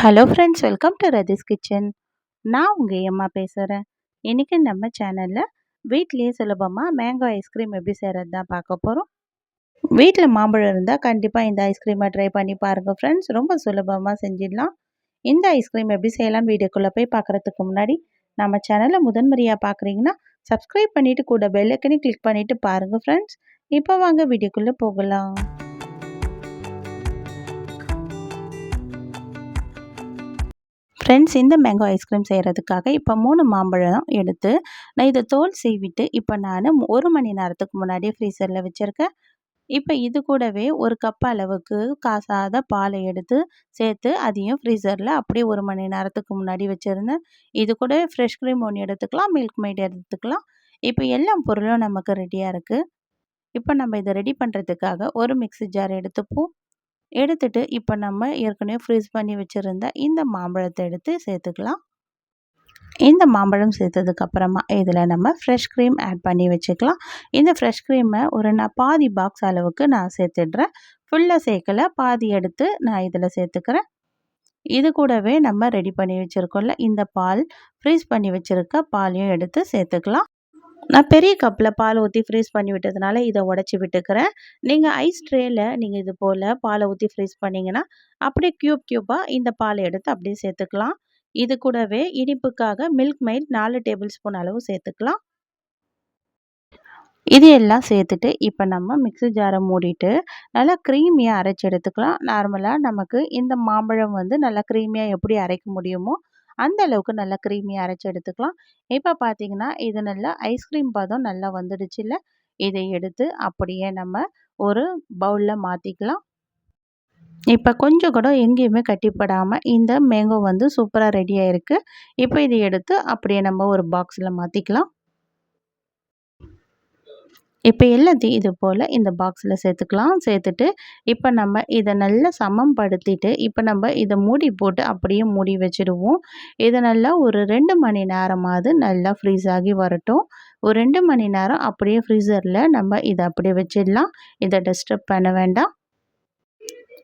Hello friends welcome to Rathi's kitchen நான் உங்கள் அம்மா பேசுகிறேன் இன்றைக்கி நம்ம சேனலில் வீட்லேயே சுலபமாக மேங்கோ ஐஸ்கிரீம் எப்படி செய்கிறது தான் பார்க்க போகிறோம் வீட்டில் மாம்பழம் இருந்தால் கண்டிப்பாக இந்த ஐஸ்கிரீமை ட்ரை பண்ணி பாருங்கள் ஃப்ரெண்ட்ஸ் ரொம்ப சுலபமாக செஞ்சிடலாம். இந்த ஐஸ்கிரீம் எப்படி செய்யலாம் வீடியோக்குள்ளே போய் பார்க்குறதுக்கு முன்னாடி நம்ம சேனலை முதன்முறையாக பார்க்குறீங்கன்னா சப்ஸ்கிரைப் பண்ணிவிட்டு கூட பெல்லைக்கனே கிளிக் பண்ணிவிட்டு பாருங்கள் ஃப்ரெண்ட்ஸ் இப்போ வாங்க வீடியோக்குள்ளே போகலாம். ஃப்ரெண்ட்ஸ் இந்த மேங்கோ ஐஸ்கிரீம் செய்கிறதுக்காக இப்போ மூணு மாம்பழம் எடுத்து நான் இதை தோல் செய்விட்டு இப்போ நான் ஒரு மணி நேரத்துக்கு முன்னாடி ஃப்ரீசரில் வச்சுருக்கேன். இப்போ இது கூடவே ஒரு கப் அளவுக்கு காசாத பாலை எடுத்து சேர்த்து அதையும் ஃப்ரீசரில் அப்படியே ஒரு மணி நேரத்துக்கு முன்னாடி வச்சுருந்தேன். இது கூட ஃப்ரெஷ் க்ரீம் ஒன்று எடுத்துக்கலாம் மில்க் மைட் எடுத்துக்கலாம். இப்போ எல்லா பொருளும் நமக்கு ரெடியாக இருக்குது இப்போ நம்ம இதை ரெடி பண்ணுறதுக்காக ஒரு மிக்சி ஜார் எடுத்துப்போம். எடுத்துட்டு இப்போ நம்ம ஏற்கனவே ஃப்ரீஸ் பண்ணி வச்சுருந்த இந்த மாம்பழத்தை எடுத்து சேர்த்துக்கலாம். இந்த மாம்பழம் சேர்த்ததுக்கப்புறமா இதில் நம்ம ஃப்ரெஷ் க்ரீம் ஆட் பண்ணி வச்சுக்கலாம். இந்த ஃப்ரெஷ் க்ரீமை ஒரு நான் பாதி பாக்ஸ் அளவுக்கு நான் சேர்த்துடுறேன். ஃபுல்லாக சேர்க்கலை பாதி எடுத்து நான் இதில் சேர்த்துக்கிறேன். இது கூடவே நம்ம ரெடி பண்ணி வச்சுருக்கோம்ல இந்த பால் ஃப்ரீஸ் பண்ணி வச்சுருக்க பாலையும் எடுத்து சேர்த்துக்கலாம். நான் பெரிய கப்பில் பால் ஊற்றி ஃப்ரீஸ் பண்ணி விட்டதுனால இதை உடச்சி விட்டுக்கிறேன். நீங்கள் ஐஸ் ட்ரேயில் நீங்கள் இது போல் பாலை ஊற்றி ஃப்ரீஸ் பண்ணிங்கன்னா அப்படியே க்யூப் க்யூப்பாக இந்த பாலை எடுத்து அப்படியே சேர்த்துக்கலாம். இது கூடவே இனிப்புக்காக மில்க் மைட் நாலு டேபிள் ஸ்பூன் அளவு சேர்த்துக்கலாம். இது எல்லாம் சேர்த்துட்டு இப்போ நம்ம மிக்ஸி ஜாரை மூடிட்டு நல்லா க்ரீமியாக அரைச்சி எடுத்துக்கலாம். நார்மலாக நமக்கு இந்த மாம்பழம் வந்து நல்லா க்ரீமியாக எப்படி அரைக்க முடியுமோ அந்த அளவுக்கு நல்லா க்ரீமியாக அரைச்சி எடுத்துக்கலாம். இப்போ பார்த்தீங்கன்னா இது நல்லா ஐஸ்கிரீம் பதம் நல்லா வந்துடுச்சு இல்லை இதை எடுத்து அப்படியே நம்ம ஒரு பவுலில் மாற்றிக்கலாம் இப்போ கொஞ்சம் கூட எங்கேயுமே கட்டிப்படாமல் இந்த மேங்கோ வந்து சூப்பராக ரெடியாக இருக்குது இப்போ இதை எடுத்து அப்படியே நம்ம ஒரு பாக்ஸில் மாற்றிக்கலாம் இப்போ எல்லாத்தையும் இது போல் இந்த பாக்ஸில் சேர்த்துக்கலாம். சேர்த்துட்டு இப்போ நம்ம இதை நல்லா சமம்படுத்திட்டு இப்போ நம்ம இதை மூடி போட்டு அப்படியே மூடி வச்சுடுவோம். இதை நல்லா ஒரு ரெண்டு மணி நேரமாவது நல்லா ஃப்ரீஸ் ஆகி வரட்டும். ஒரு ரெண்டு மணி நேரம் அப்படியே ஃப்ரீசரில் நம்ம இதை அப்படியே வச்சிடலாம். இதை டிஸ்டர்ப் பண்ண வேண்டாம்.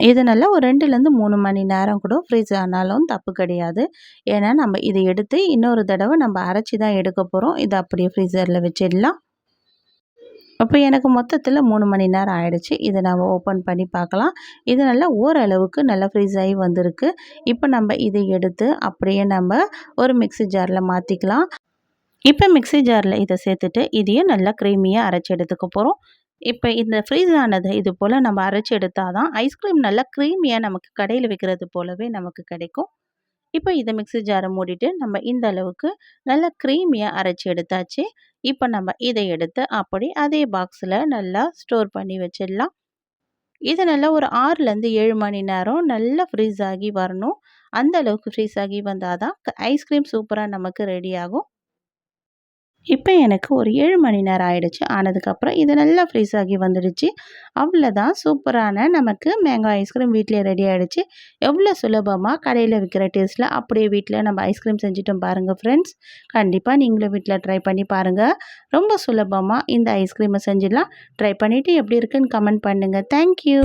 இது நல்லா ஒரு ரெண்டுலேருந்து மூணு மணி நேரம் கூட ஃப்ரீஸ் ஆனாலும் தப்பு கிடையாது. ஏன்னா நம்ம இதை எடுத்து இன்னொரு தடவை நம்ம அரைச்சி தான் எடுக்க போகிறோம் இதை அப்படியே ஃப்ரீசரில் வச்சிடலாம். அப்போ எனக்கு மொத்தத்தில் மூணு மணி நேரம் ஆகிடுச்சு இதை நம்ம ஓப்பன் பண்ணி பார்க்கலாம். இது நல்லா ஓரளவுக்கு நல்லா ஃப்ரீஸ் ஆகி வந்திருக்கு. இப்போ நம்ம இதை எடுத்து அப்படியே நம்ம ஒரு மிக்சி ஜாரில் மாற்றிக்கலாம் இப்போ மிக்சி ஜாரில் இதை சேர்த்துட்டு இதையும் நல்லா க்ரீமியாக அரைச்சி எடுத்துக்க போகிறோம் இப்போ இந்த ஃப்ரீஸ் ஆனது இது போல் நம்ம அரைச்சி எடுத்தால் தான் ஐஸ்கிரீம் நல்லா க்ரீமியாக நமக்கு கடையில் விற்கிறது போலவே நமக்கு கிடைக்கும். இப்போ இதை மிக்சி ஜாரை மூடிட்டு நம்ம இந்த அளவுக்கு நல்லா க்ரீமியாக அரைச்சி எடுத்தாச்சு. இப்போ நம்ம இதை எடுத்து அப்படி அதே பாக்ஸில் நல்லா ஸ்டோர் பண்ணி வச்சிடலாம். இது நல்லா ஒரு ஆறுலேருந்து ஏழு மணி நேரம் நல்லா ஃப்ரீஸ் ஆகி வரணும். அந்த அளவுக்கு ஃப்ரீஸ் ஆகி வந்தால் தான் ஐஸ்கிரீம் சூப்பராக நமக்கு ரெடி ஆகும். இப்போ எனக்கு ஒரு ஏழு மணி நேரம் ஆகிடுச்சு ஆனதுக்கப்புறம் இது நல்லா ஃப்ரீஸ் ஆகி வந்துடுச்சு. அவ்வளோதான் சூப்பரான நமக்கு மேங்கோ ஐஸ்கிரீம் வீட்டிலே ரெடி ஆகிடுச்சு எவ்வளோ சுலபமாக கடையில் விற்கிற டேஸ்ட்டில் அப்படியே வீட்டில் நம்ம ஐஸ்கிரீம் செஞ்சுட்டோம் பாருங்கள் ஃப்ரெண்ட்ஸ் கண்டிப்பாக நீங்களும் வீட்டில் ட்ரை பண்ணி பாருங்கள் ரொம்ப சுலபமாக இந்த ஐஸ்கிரீமை செஞ்சிடலாம். ட்ரை பண்ணிவிட்டு எப்படி இருக்குன்னு கமெண்ட் பண்ணுங்கள் தேங்க்யூ